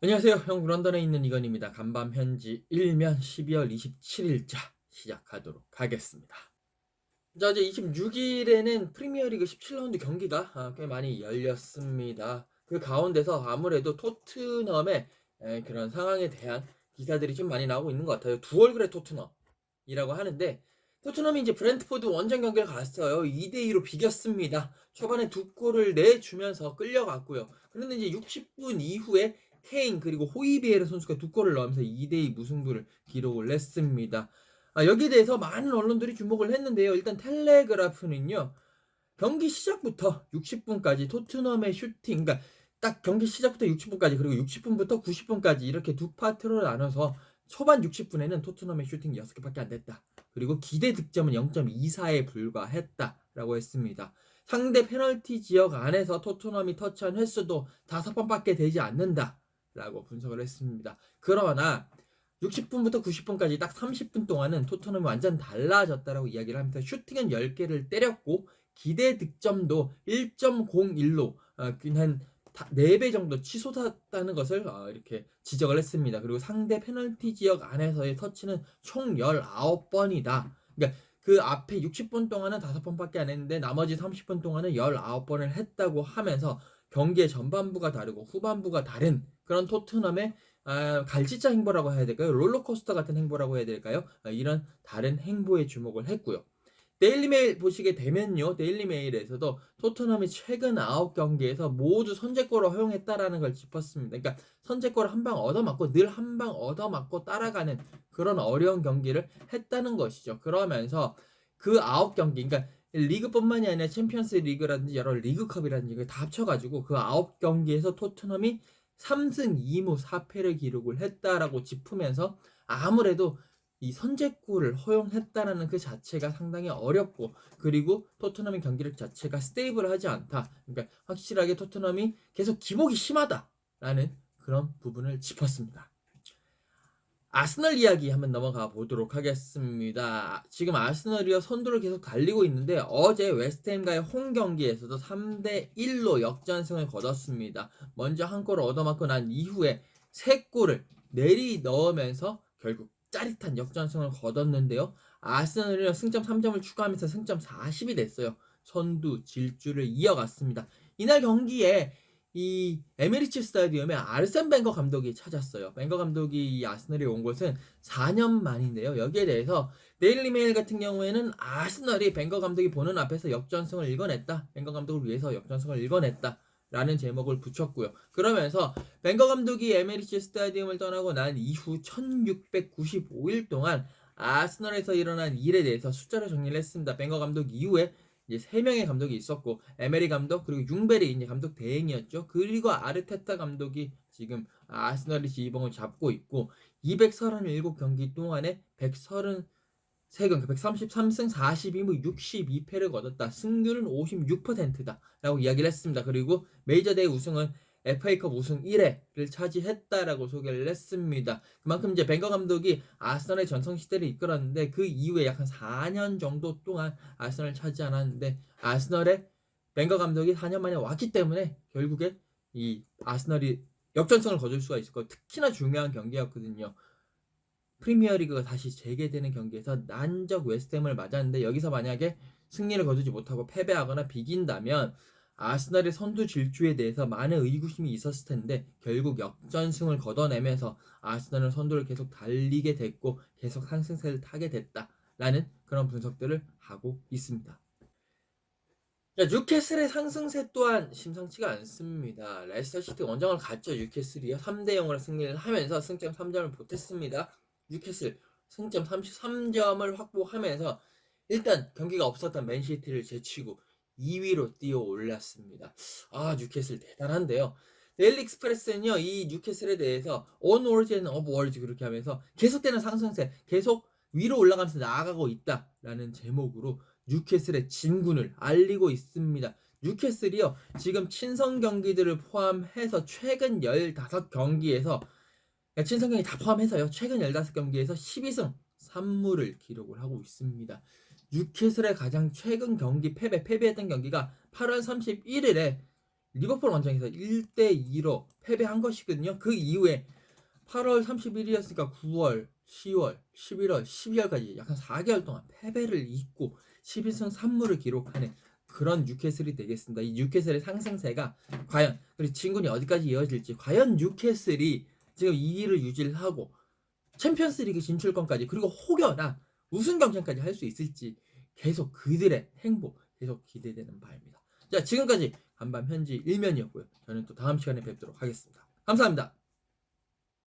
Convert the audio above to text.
안녕하세요. 형 런던에 있는 이건입니다. 간밤 현지 1면 12월 27일자 시작하도록 하겠습니다. 자, 이제 26일에는 프리미어리그 17라운드 경기가 아, 꽤 많이 열렸습니다. 그 가운데서 아무래도 토트넘의 에, 그런 상황에 대한 기사들이 좀 많이 나오고 있는 것 같아요. 두 얼굴의 토트넘이라고 하는데 토트넘이 이제 브랜트포드 원정 경기를 갔어요. 2대 2로 비겼습니다. 초반에 두 골을 내주면서 끌려갔고요. 그런데 이제 60분 이후에 케인 그리고 호이비에르 선수가 두 골을 넣으면서 2대2 무승부를 기록을 했습니다. 아, 여기에 대해서 많은 언론들이 주목을 했는데요. 일단 텔레그라프는요. 경기 시작부터 60분까지 토트넘의 슈팅, 그러니까 딱 경기 시작부터 60분까지 그리고 60분부터 90분까지 이렇게 두 파트로 나눠서 초반 60분에는 토트넘의 슈팅 6개밖에 안 됐다. 그리고 기대 득점은 0.24에 불과했다라고 했습니다. 상대 페널티 지역 안에서 토트넘이 터치한 횟수도 5번밖에 되지 않는다. 라고 분석을 했습니다. 그러나 60분부터 90분까지 딱 30분 동안은 토트넘이 완전 달라졌다라고 이야기를 하면서 슈팅은 10개를 때렸고 기대 득점도 1.01로 어, 한 4배 정도 치솟았다는 것을 어, 이렇게 지적을 했습니다. 그리고 상대 페널티 지역 안에서의 터치는 총 19번이다. 그러니까 그 앞에 60분 동안은 5번밖에 안 했는데 나머지 30분 동안은 19번을 했다고 하면서 경기의 전반부가 다르고 후반부가 다른 그런 토트넘의 아, 갈치자 행보라고 해야 될까요? 롤러코스터 같은 행보라고 해야 될까요? 아, 이런 다른 행보에 주목을 했고요. 데일리메일 보시게 되면요. 데일리메일에서도 토트넘이 최근 9경기에서 모두 선제골을 허용했다라는 걸 짚었습니다. 그러니까 선제골을 한 방 얻어맞고 늘 한 방 얻어맞고 따라가는 그런 어려운 경기를 했다는 것이죠. 그러면서 그 9경기, 그러니까 리그뿐만이 아니라 챔피언스 리그라든지 여러 리그컵이라든지 이걸 다 합쳐가지고 그 9경기에서 토트넘이 3승 2무 4패를 기록을 했다라고 짚으면서 아무래도 이 선제골을 허용했다라는 그 자체가 상당히 어렵고 그리고 토트넘의 경기력 자체가 스테이블하지 않다. 그러니까 확실하게 토트넘이 계속 기복이 심하다라는 그런 부분을 짚었습니다. 아스널 이야기 한번 넘어가 보도록 하겠습니다. 지금 아스널이요 선두를 계속 달리고 있는데 어제 웨스트햄과의 홈 경기에서도 3대 1로 역전승을 거뒀습니다. 먼저 한 골을 얻어맞고 난 이후에 세 골을 내리 넣으면서 결국 짜릿한 역전승을 거뒀는데요. 아스널이요 승점 3점을 추가하면서 승점 40이 됐어요. 선두 질주를 이어갔습니다. 이날 경기에 이 에메리츠 스타디움에 아르센 벵거 감독이 찾았어요. 벵거 감독이 이 아스널에 온 것은 4년 만인데요. 여기에 대해서 데일리 메일 같은 경우에는 아스널이 벵거 감독이 보는 앞에서 역전승을 읽어냈다. 벵거 감독을 위해서 역전승을 읽어냈다. 라는 제목을 붙였고요. 그러면서 벵거 감독이 에메리츠 스타디움을 떠나고 난 이후 1695일 동안 아스널에서 일어난 일에 대해서 숫자로 정리를 했습니다. 벵거 감독 이후에 이제 세 명의 감독이 있었고 에메리 감독 그리고 융베리 이제 감독 대행이었죠. 그리고 아르테타 감독이 지금 아스널이 지휘봉을 잡고 있고 237경기 동안에 133경기 133승 42무 62패를 거뒀다. 승률은 56%다라고 이야기를 했습니다. 그리고 메이저 대회 우승은 FA컵 우승 1회를 차지했다라고 소개를 했습니다. 그만큼 이제 벵거 감독이 아스널의 전성 시대를 이끌었는데 그 이후에 약 한 4년 정도 동안 아스널을 차지 않았는데 아스널의 벵거 감독이 4년 만에 왔기 때문에 결국에 이 아스널이 역전승을 거둘 수가 있을 거 특히나 중요한 경기였거든요. 프리미어리그가 다시 재개되는 경기에서 난적 웨스트햄을 맞았는데 여기서 만약에 승리를 거두지 못하고 패배하거나 비긴다면 아스날의 선두 질주에 대해서 많은 의구심이 있었을 텐데 결국 역전승을 거둬내면서 아스날은 선두를 계속 달리게 됐고 계속 상승세를 타게 됐다라는 그런 분석들을 하고 있습니다. 자, 뉴캐슬의 상승세 또한 심상치가 않습니다. 레스터시티 원정을 갔죠. 뉴캐슬이요. 3대 0으로 승리를 하면서 승점 3점을 보탰습니다. 뉴캐슬 승점 33점을 확보하면서 일단 경기가 없었던 맨시티를 제치고 2위로 뛰어 올랐습니다. 아, 뉴캐슬 대단한데요. 데일리 익스프레스는요, 이 뉴캐슬에 대해서 onwards and upwards 그렇게 하면서 계속되는 상승세, 계속 위로 올라가면서 나아가고 있다라는 제목으로 뉴캐슬의 진군을 알리고 있습니다. 뉴캐슬이요, 지금 친선 경기들을 포함해서 최근 15경기에서, 그러니까 친선 경기 다 포함해서요, 최근 15경기에서 12승 3무를 기록을 하고 있습니다. 뉴캐슬의 가장 최근 경기 패배, 패배했던 경기가 8월 31일에 리버풀 원정에서 1대 2로 패배한 것이거든요. 그 이후에 8월 31일이었으니까 9월, 10월, 11월, 12월까지 약한 4개월 동안 패배를 잇고 11승 3무를 기록하는 그런 뉴캐슬이 되겠습니다. 이 뉴캐슬의 상승세가 과연 그리고 진군이 어디까지 이어질지 과연 뉴캐슬이 지금 2위를 유지를 하고 챔피언스리그 진출권까지 그리고 혹여나 우승 경쟁까지 할 수 있을지 계속 그들의 행보 계속 기대되는 바입니다. 자 지금까지 간밤 현지 일면이었고요. 저는 또 다음 시간에 뵙도록 하겠습니다. 감사합니다.